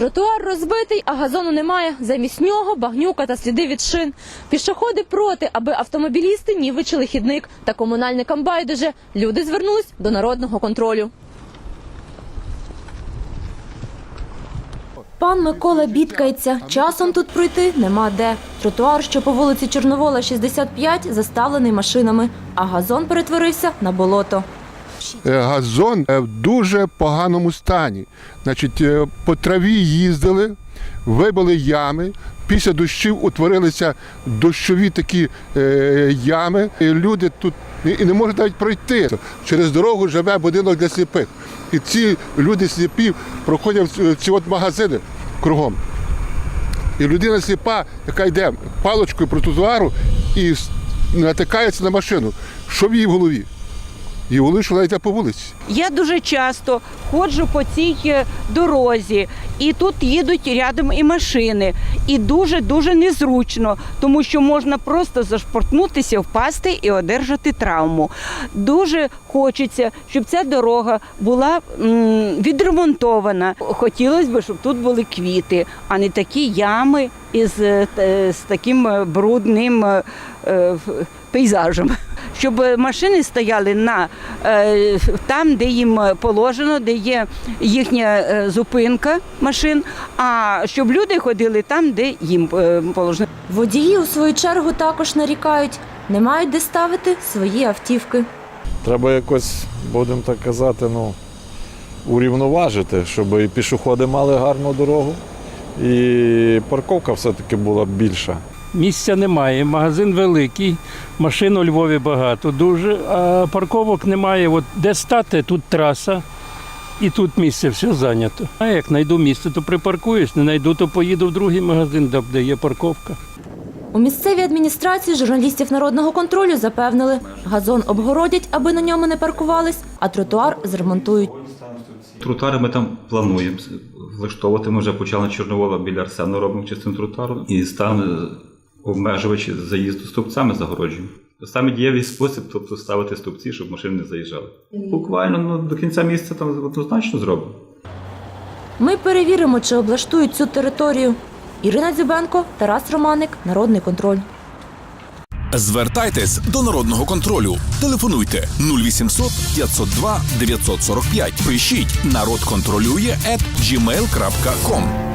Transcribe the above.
Тротуар розбитий, а газону немає. Замість нього багнюка та сліди від шин. Пішоходи проти, аби автомобілісти нівечили хідник. Та комунальникам байдуже. Люди звернулись до народного контролю. Пан Микола бідкається. Часом тут пройти нема де. Тротуар, що по вулиці Чорновола, 65, заставлений машинами, а газон перетворився на болото. Е, газон е, в дуже поганому стані. Значить, е, по траві їздили, вибили ями. Після дощів утворилися дощові такі ями. І люди тут і не можуть навіть пройти. Через дорогу живе будинок для сліпих. І ці люди сліпі проходять ці- от магазини кругом. І людина сліпа, яка йде паличкою по тротуару і натикається на машину. Що в її в голові? В голові, йде по вулиці. Я дуже часто ходжу по цій е, дорозі, і тут їдуть рядом і машини. І дуже-дуже незручно, тому що можна просто зашпортнутися, впасти і одержати травму. Дуже хочеться, щоб ця дорога була відремонтована. Хотілося б, щоб тут були квіти, а не такі ями із е, з таким е, брудним пейзажем. Щоб е, машини стояли на е, там, де їм положено, де є їхня е, зупинка машин, а щоб люди ходили там, де їм е, положено. Водії у свою чергу також нарікають, не мають де ставити свої автівки. Треба якось, будемо так казати, ну, урівноважити, щоб і пішоходи мали гарну дорогу, і парковка все-таки була більша. Місця немає, магазин великий, машин у Львові багато дуже, а парковок немає. От де стати, тут траса, і тут місце все зайнято. А як знайду місце, то припаркуюсь, не знайду, то поїду в другий магазин, де- де є парковка. У місцевій адміністрації журналістів народного контролю запевнили, газон обгородять, аби на ньому не паркувались, а тротуар зремонтують. Тротуари ми там плануємо влаштовувати. Ми вже почали Чорновола біля Арсену робимо частину тротуару і там обмежувачі заїзду стовпцями загороджуємо. Саме дієвий спосіб, тобто ставити стовпці, щоб машини не заїжджали. Буквально ну, до кінця місяця там однозначно зробимо. Ми перевіримо, чи облаштують цю територію. Ірина Дзюбенко, Тарас Романик, Народний контроль. Звертайтесь до народного контролю. Телефонуйте 0800 502 945. Пишіть народ контролює at gmail.com.